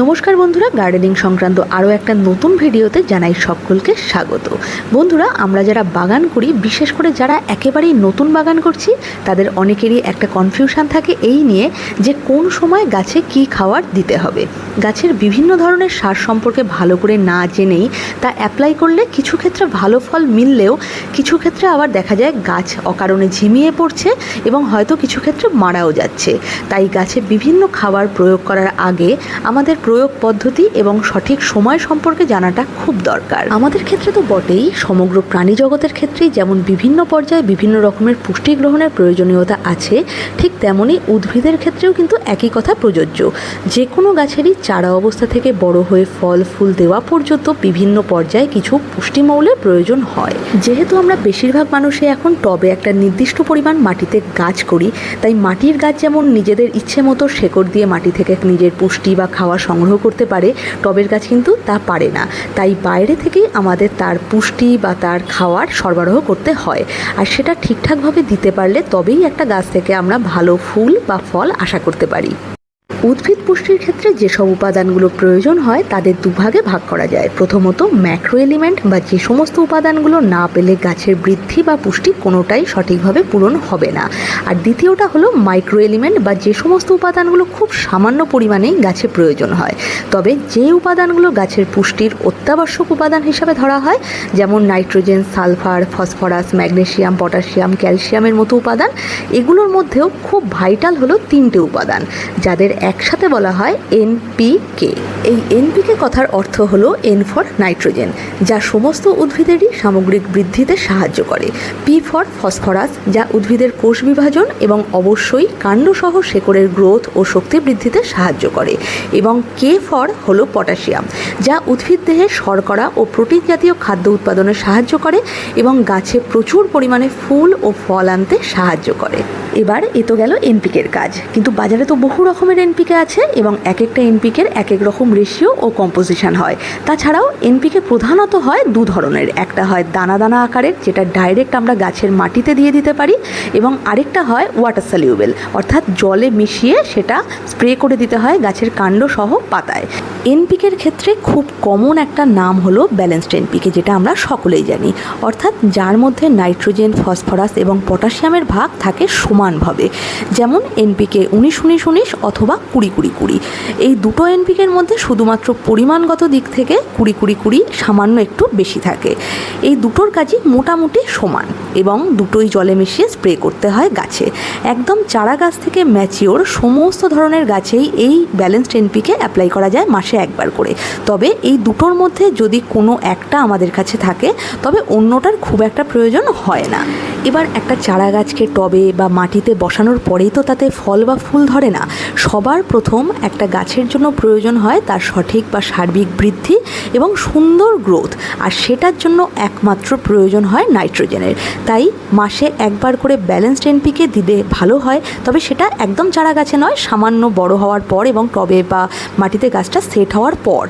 নমস্কার বন্ধুরা, গার্ডেনিং সংক্রান্ত আরও একটা নতুন ভিডিওতে জানাই সকলকে স্বাগত। বন্ধুরা, আমরা যারা বাগান করি, বিশেষ করে যারা একেবারেই নতুন বাগান করছি, তাদের অনেকেরই একটা কনফিউশন থাকে এই নিয়ে যে কোন সময় গাছে কি খাবার দিতে হবে। গাছের বিভিন্ন ধরনের সার সম্পর্কে ভালো করে না জেনেই তা অ্যাপ্লাই করলে কিছু ক্ষেত্রে ভালো ফল মিললেও কিছু ক্ষেত্রে আবার দেখা যায় গাছ অকারণে ঝিমিয়ে পড়ছে এবং হয়তো কিছু ক্ষেত্রে মারাও যাচ্ছে। তাই গাছে বিভিন্ন খাবার প্রয়োগ করার আগে আমাদের প্রয়োগ পদ্ধতি এবং সঠিক সময় সম্পর্কে জানাটা খুব দরকার। আমাদের ক্ষেত্রে তো বটেই, সমগ্র প্রাণী জগতের ক্ষেত্রেই যেমন বিভিন্ন পর্যায়ে বিভিন্ন রকমের পুষ্টি গ্রহণের প্রয়োজনীয়তা আছে, ঠিক তেমনই উদ্ভিদের ক্ষেত্রেও কিন্তু একই কথা প্রযোজ্য। যে কোনো গাছেরই চারা অবস্থা থেকে বড় হয়ে ফল, ফুল দেওয়া পর্যন্ত বিভিন্ন পর্যায়ে কিছু পুষ্টিমৌলের প্রয়োজন হয়। যেহেতু আমরা বেশিরভাগ মানুষে এখন টবে একটা নির্দিষ্ট পরিমাণ মাটিতে গাছ করি, তাই মাটির গাছ যেমন নিজেদের ইচ্ছে মতো শেকড় দিয়ে মাটি থেকে নিজের পুষ্টি বা খাওয়া সংগ্রহ করতে পারে, টবের গাছ কিন্তু তা পারে না। তাই বাইরে থেকেই আমাদের তার পুষ্টি বা তার খাওয়ার সরবরাহ করতে হয়। আর সেটা ঠিকঠাকভাবে দিতে পারলে তবেই একটা গাছ থেকে আমরা ভালো ফুল বা ফল আশা করতে পারি। উদ্ভিদ পুষ্টির ক্ষেত্রে যেসব উপাদানগুলো প্রয়োজন হয়, তাদের দুভাগে ভাগ করা যায়। প্রথমত, ম্যাক্রো এলিমেন্ট বা যে সমস্ত উপাদানগুলো না পেলে গাছের বৃদ্ধি বা পুষ্টি কোনোটাই সঠিকভাবে পূরণ হবে না। আর দ্বিতীয়টা হলো, মাইক্রো এলিমেন্ট বা যে সমস্ত উপাদানগুলো খুব সামান্য পরিমাণেই গাছে প্রয়োজন হয়। তবে যে উপাদানগুলো গাছের পুষ্টির অত্যাবশ্যক উপাদান হিসাবে ধরা হয়, যেমন nitrogen, sulphur, phosphorus, magnesium potassium ক্যালসিয়ামের মতো উপাদান, এগুলোর মধ্যেও খুব ভাইটাল হলো তিনটে উপাদান, যাদের একসাথে বলা হয় এনপিকে এই এনপিকে কথার অর্থ হলো এন ফর নাইট্রোজেন যা সমস্ত উদ্ভিদেরই সামগ্রিক বৃদ্ধিতে সাহায্য করে। পি ফর ফসফরাস যা উদ্ভিদের কোষ বিভাজন এবং অবশ্যই কাণ্ডসহ শেকড়ের গ্রোথ ও শক্তি বৃদ্ধিতে সাহায্য করে। এবং কে ফর হলো পটাশিয়াম, যা উদ্ভিদ দেহে শর্করা ও প্রোটিন জাতীয় খাদ্য উৎপাদনে সাহায্য করে এবং গাছে প্রচুর পরিমাণে ফুল ও ফল আনতে সাহায্য করে। এবার এ তো গেল এনপিকের কাজ। কিন্তু বাজারে তো বহু রকমের এনপিকে আছে এবং এক একটা এনপিকের এক এক রকম রেশিও ও কম্পোজিশন হয়। তাছাড়াও এনপিকে প্রধানত হয় দু ধরনের। একটা হয় দানা দানা আকারের, যেটা ডাইরেক্ট আমরা গাছের মাটিতে দিয়ে দিতে পারি, এবং আরেকটা হয় ওয়াটার সলিউবেল, অর্থাৎ জলে মিশিয়ে সেটা স্প্রে করে দিতে হয় গাছের কাণ্ড সহ পাতায়। এনপিকের ক্ষেত্রে খুব কমন একটা নাম হলো ব্যালেন্সড এনপিকে, যেটা আমরা সকলেই জানি। অর্থাৎ যার মধ্যে নাইট্রোজেন, ফসফরাস এবং পটাশিয়ামের ভাগ থাকে সমানভাবে। যেমন এনপিকে উনিশ উনিশ উনিশ অথবা কুড়ি কুড়ি কুড়ি। এই দুটো এনপিকের মধ্যে শুধুমাত্র পরিমাণগত দিক থেকে কুড়ি কুড়ি কুড়ি সামান্য একটু বেশি থাকে। এই দুটোর কাজই মোটামুটি সমান এবং দুটোই জলে মিশিয়ে স্প্রে করতে হয় গাছে। একদম চারা গাছ থেকে ম্যাচিওর সমস্ত ধরনের গাছেই এই ব্যালেন্সড এনপিকে অ্যাপ্লাই করা যায় মাসে একবার করে। তবে এই দুটোর মধ্যে যদি কোনো একটা আমাদের কাছে থাকে, তবে অন্যটার খুব একটা প্রয়োজন হয় না। এবার একটা চারা গাছকে টবে বা মাটিতে বসানোর পরেই তো তাতে ফল বা ফুল ধরে না। সবার প্রথম একটা গাছের জন্য প্রয়োজন হয় তার সঠিক বা সার্বিক বৃদ্ধি এবং সুন্দর গ্রোথ আর সেটার জন্য একমাত্র প্রয়োজন হয় নাইট্রোজেনের তাই মাসে একবার করে ব্যালেন্সড এনপিকে দিলে ভালো হয়, তবে সেটা একদম চারা গাছে নয়, সামান্য বড় হওয়ার পর এবং টবে বা মাটিতে গাছটা সেট হওয়ার পর।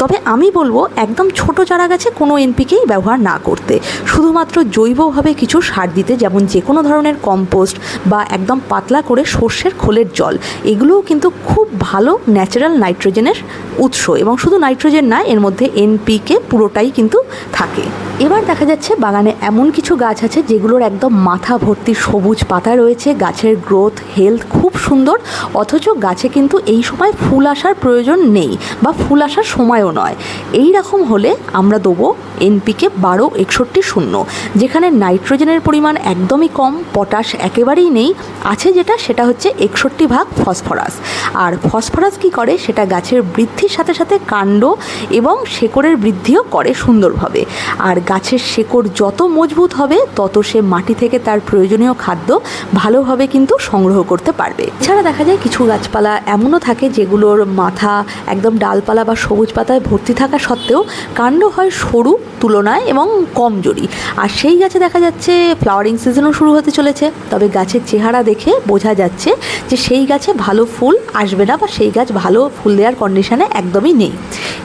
তবে আমি বলব, একদম ছোট চারা গাছে কোনো এনপিকেই ব্যবহার না করতে। শুধুমাত্র জৈবভাবে কিছু সার দিতে, যেমন যে কোনো ধরনের কম্পোস্ট বা একদম পাতলা করে সর্ষের খোলের জল। এগুলোও কিন্তু খুব ভালো ন্যাচারাল নাইট্রোজেনের উৎস এবং শুধু নাইট্রোজেন না, এর মধ্যে এনপিকে পুরোটাই কিন্তু থাকে। এবার দেখা যাচ্ছে বাগানে এমন কিছু গাছ আছে যেগুলোর একদম মাথা ভর্তি সবুজ পাতা রয়েছে, গাছের গ্রোথ হেলথ খুব সুন্দর, অথচ গাছে কিন্তু এই সময় ফুল আসার প্রয়োজন নেই বা ফুল আসার সময়ও নয়। এই রকম হলে আমরা দেবো এনপিকে বারো একষট্টি শূন্য, যেখানে নাইট্রোজেনের পরিমাণ একদমই কম পটাশ একেবারেই নেই, আছে যেটা, সেটা হচ্ছে একষট্টি ভাগ ফসফরাস আর ফসফরাস কী করে? সেটা গাছের বৃদ্ধির সাথে সাথে কাণ্ড এবং শেকড়ের বৃদ্ধিও করে সুন্দরভাবে। আর গাছের শেকড় যত মজবুত হবে, তত সে মাটি থেকে তার প্রয়োজনীয় খাদ্য ভালোভাবে কিন্তু সংগ্রহ করতে পারবে। এছাড়া দেখা যায় কিছু গাছপালা এমনও থাকে যেগুলোর মাথা একদম ডালপালা বা সবুজ পাতায় ভর্তি থাকা সত্ত্বেও কাণ্ড হয় সরু, তুলনায় এবং কমজোরি। আর সেই গাছে দেখা যাচ্ছে ফ্লাওয়ারিং সিজনও শুরু হতে চলেছে। তবে গাছের চেহারা দেখে বোঝা যাচ্ছে যে সেই গাছে ভালো ফুল আসবে না বা সেই গাছ ভালো ফুল দেওয়ার কন্ডিশনে একদমই নেই।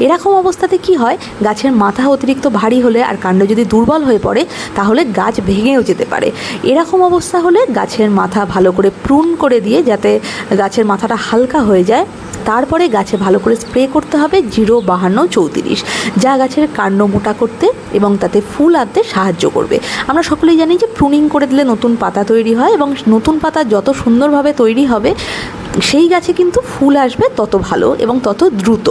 এরকম অবস্থাতে কি হয়? গাছের মাথা অতিরিক্ত ভারী হলে আর কাণ্ড যদি দুর্বল হয়ে পড়ে, তাহলে গাছ ভেঙেও যেতে পারে। এরকম অবস্থা হলে গাছের মাথা ভালো করে প্রুন করে দিয়ে যাতে গাছের মাথাটা হালকা হয়ে যায়, তারপরে গাছে ভালো করে স্প্রে করতে হবে জিরো বাহান্ন চৌত্রিশ, যা গাছের কাণ্ড মোটা করতে এবং তাতে ফুল আনতে সাহায্য করবে। আমরা সকলেই জানি যে প্রুনিং করে দিলে নতুন পাতা তৈরি হয় এবং নতুন পাতা যত সুন্দরভাবে তৈরি হবে সেই গাছে কিন্তু ফুল আসবে তত ভালো এবং তত দ্রুত।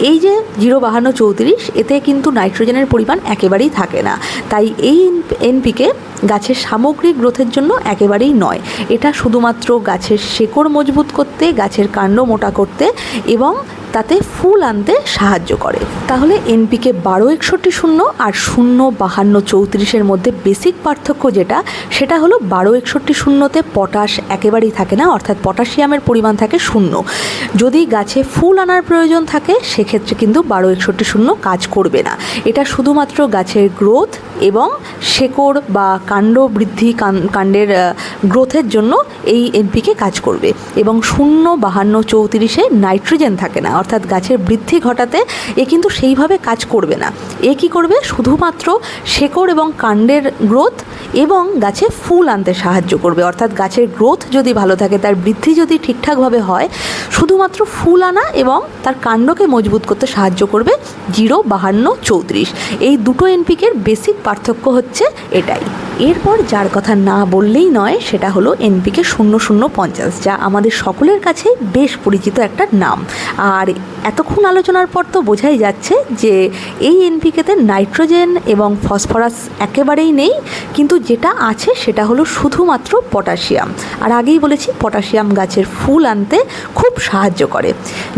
এই যে জিরো বাহান্ন চৌত্রিশ, এতে কিন্তু নাইট্রোজেনের পরিমাণ একেবারেই থাকে না। তাই এই এনপিকে গাছের সামগ্রিক গ্রোথের জন্য একেবারেই নয়। এটা শুধুমাত্র গাছের শেকড় মজবুত করতে, গাছের কাণ্ড মোটা করতে এবং তাতে ফুল আনতে সাহায্য করে। তাহলে এনপিকে বারো একষট্টি শূন্য আর শূন্য বাহান্ন চৌত্রিশের মধ্যে বেসিক পার্থক্য যেটা, সেটা হলো বারো একষট্টি শূন্যতে পটাশ একেবারেই থাকে না, অর্থাৎ পটাশিয়ামের পরিমাণ থাকে শূন্য। যদি গাছে ফুল আনার প্রয়োজন থাকে, সেক্ষেত্রে কিন্তু বারো একষট্টি শূন্য কাজ করবে না। এটা শুধুমাত্র গাছের গ্রোথ এবং শেকড় বা কাণ্ড বৃদ্ধি কাণ্ডের গ্রোথের জন্য এই এনপিকে কাজ করবে। এবং শূন্য বাহান্ন চৌত্রিশে নাইট্রোজেন থাকে না অর্থাৎ গাছের বৃদ্ধি ঘটাতে এ কিন্তু সেইভাবে কাজ করবে না। এ কি করবে? শুধুমাত্র শেকড় এবং কাণ্ডের গ্রোথ এবং গাছে ফুল আনতে সাহায্য করবে। অর্থাৎ গাছের গ্রোথ যদি ভালো থাকে, তার বৃদ্ধি যদি ঠিকঠাকভাবে হয়, শুধুমাত্র ফুল আনা এবং তার কাণ্ডকে মজবুত করতে সাহায্য করবে জিরো বাহান্ন চৌত্রিশ। এই দুটো এনপিকের বেসিক পার্থক্য হচ্ছে এটাই। এরপর যার কথা না বললেই নয়, সেটা হলো এনপিকে শূন্য শূন্য পঞ্চাশ, যা আমাদের সকলের কাছে বেশ পরিচিত একটা নাম। আর এতক্ষণ আলোচনার পর তো বোঝাই যাচ্ছে যে এই এনপিকেতে নাইট্রোজেন এবং ফসফরাস একেবারেই নেই, কিন্তু যেটা আছে সেটা হলো শুধুমাত্র পটাশিয়াম। আর আগেই বলেছি, পটাশিয়াম গাছের ফুল আনতে খুব সাহায্য করে।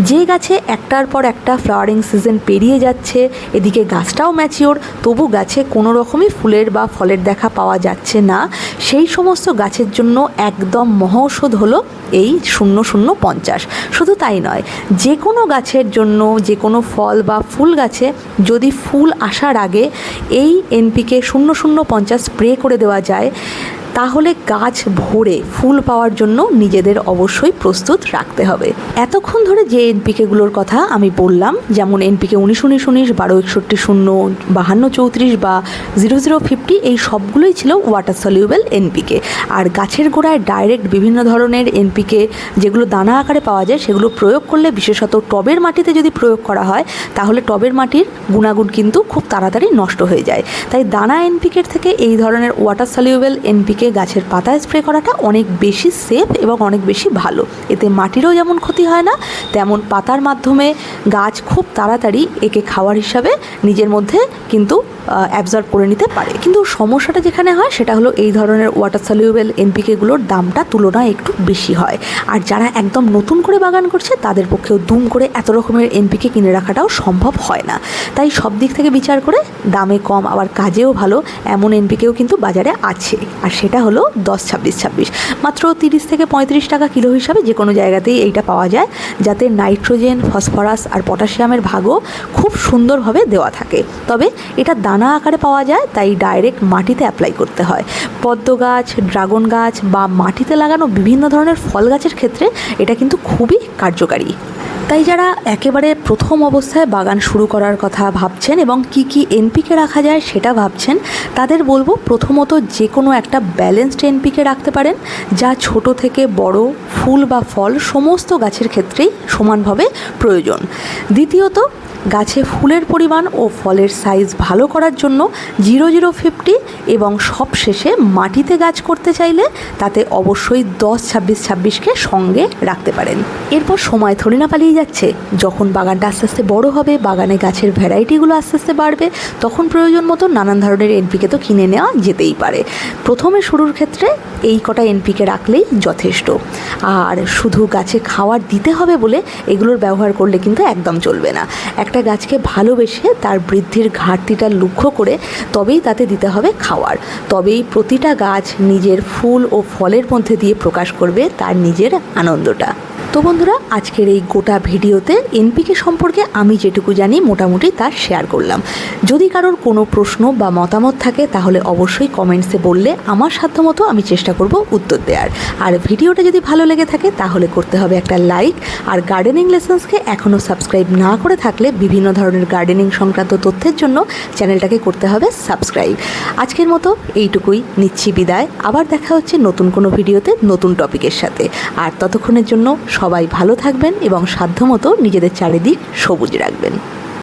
যে গাছে একটার পর একটা ফ্লাওয়ারিং সিজন পেরিয়ে যাচ্ছে, এদিকে গাছটাও ম্যাচিওর, তবু গাছে কোনো রকমই ফুলের বা ফলের দেখা পাওয়া যাচ্ছে না। সেই সমস্ত গাছের জন্য একদম মহৌষধ হলো এই শূন্য শূন্য পঞ্চাশ। শুধু তাই নয় যে কোনো গাছের জন্য যে কোনো ফল বা ফুল গাছে যদি ফুল আসার আগে এই এনপিকে শূন্য শূন্য পঞ্চাশ স্প্রে করে দেওয়া যায় তাহলে গাছ ভরে ফুল পাওয়ার জন্য নিজেদের অবশ্যই প্রস্তুত রাখতে হবে। এতক্ষণ ধরে যে এনপিকেগুলোর কথা আমি বললাম, যেমন এনপিকে উনিশ উনিশ উনিশ, বারো একষট্টি শূন্য, বাহান্ন চৌত্রিশ বা জিরো জিরো ফিফটি, এই সবগুলোই ছিল ওয়াটার সলিউবেল এনপিকে। আর গাছের গোড়ায় ডাইরেক্ট বিভিন্ন ধরনের এনপিকে যেগুলো দানা আকারে পাওয়া যায়, সেগুলো প্রয়োগ করলে বিশেষত টবের মাটিতে যদি প্রয়োগ করা হয়, তাহলে টবের মাটির গুণাগুণ কিন্তু খুব তাড়াতাড়ি নষ্ট হয়ে যায়। তাই দানা এনপিকের থেকে এই ধরনের ওয়াটার সলিউবেল এনপিকে গাছের পাতায় স্প্রে করাটা অনেক বেশি সেফ এবং অনেক বেশি ভালো। এতে মাটিরও যেমন ক্ষতি হয় না, তেমন পাতার মাধ্যমে গাছ খুব তাড়াতাড়ি একে খাওয়ার হিসাবে নিজের মধ্যে কিন্তু অ্যাবজর্ব করে নিতে পারে। কিন্তু সমস্যাটা যেখানে হয়, সেটা হলো এই ধরনের ওয়াটার সলিউবেল এনপিকেগুলোর দামটা তুলনায় একটু বেশি হয়। আর যারা একদম নতুন করে বাগান করছে, তাদের পক্ষেও দুম করে এত রকমের এনপিকে কিনে রাখাটাও সম্ভব হয় না। তাই সব দিক থেকে বিচার করে দামে কম, আবার কাজেও ভালো, এমন এনপিকেও কিন্তু বাজারে আছে। আর সেটা হলো দশ ছাব্বিশ ছাব্বিশ। মাত্র তিরিশ থেকে পঁয়ত্রিশ টাকা কিলো হিসাবে যে কোনো জায়গাতেই এইটা পাওয়া যায়, যাতে নাইট্রোজেন, ফসফরাস আর পটাশিয়ামের ভাগও খুব সুন্দরভাবে দেওয়া থাকে। তবে এটা দানা আকারে পাওয়া যায়, তাই ডাইরেক্ট মাটিতে অ্যাপ্লাই করতে হয়। পদ্ম গাছ, ড্রাগন গাছ বা মাটিতে লাগানো বিভিন্ন ধরনের ফল গাছের ক্ষেত্রে এটা কিন্তু খুবই কার্যকারী। তাই যারা একেবারে প্রথম অবস্থায় বাগান শুরু করার কথা ভাবছেন এবং কি কি এনপিকে রাখা যায় সেটা ভাবছেন, তাদের বলব প্রথমত যে কোনো একটা ব্যালেন্সড এনপিকে রাখতে পারেন, যা ছোট থেকে বড় ফুল বা ফল সমস্ত গাছের ক্ষেত্রেই সমানভাবে প্রয়োজন। দ্বিতীয়ত গাছে ফুলের পরিমাণ ও ফলের সাইজ ভালো করার জন্য জিরো জিরো ফিফটি এবং সবশেষে মাটিতে গাছ করতে চাইলে তাতে অবশ্যই দশ ছাব্বিশ ছাব্বিশকে সঙ্গে রাখতে পারেন। এরপর সময় থরি না পালিয়ে যাচ্ছে। যখন বাগানটা আস্তে আস্তে বড় হবে, বাগানে গাছের ভ্যারাইটিগুলো আস্তে আস্তে বাড়বে, তখন প্রয়োজন মতো নানান ধরনের এনপিকে তো কিনে নেওয়া যেতেই পারে। প্রথমে শুরুর ক্ষেত্রে এই কটা এনপিকে রাখলেই যথেষ্ট। আর শুধু গাছে খাওয়ার দিতে হবে বলে এগুলোর ব্যবহার করলে কিন্তু একদম চলবে না। একটা গাছকে ভালোবেসে তার বৃদ্ধির ঘাটতিটা লক্ষ্য করে তবেই তাতে দিতে হবে খাওয়ার। তবেই প্রতিটা গাছ নিজের ফুল ও ফলের মধ্যে দিয়ে প্রকাশ করবে তার নিজের আনন্দটা। তো বন্ধুরা, আজকের এই গোটা ভিডিওতে এনপিকে সম্পর্কে আমি যেটুকু জানি, মোটামুটি তার শেয়ার করলাম। যদি কারোর কোনো প্রশ্ন বা মতামত থাকে, তাহলে অবশ্যই কমেন্টসে বললে আমার সাধ্যমতো আমি চেষ্টা করব উত্তর দেওয়ার আর ভিডিওটা যদি ভালো লেগে থাকে, তাহলে করতে হবে একটা লাইক আর গার্ডেনিং লেসন্সকে এখনও সাবস্ক্রাইব না করে থাকলে, বিভিন্ন ধরনের গার্ডেনিং সংক্রান্ত তথ্যের জন্য চ্যানেলটাকে করতে হবে সাবস্ক্রাইব আজকের মতো এইটুকুই নিচ্ছি বিদায়। আবার দেখা হচ্ছে নতুন কোনো ভিডিওতে নতুন টপিকের সাথে। আর ততক্ষণের জন্য সবাই ভালো থাকবেন এবং সাধ্যমতো নিজেদের চারিদিক সবুজ রাখবেন।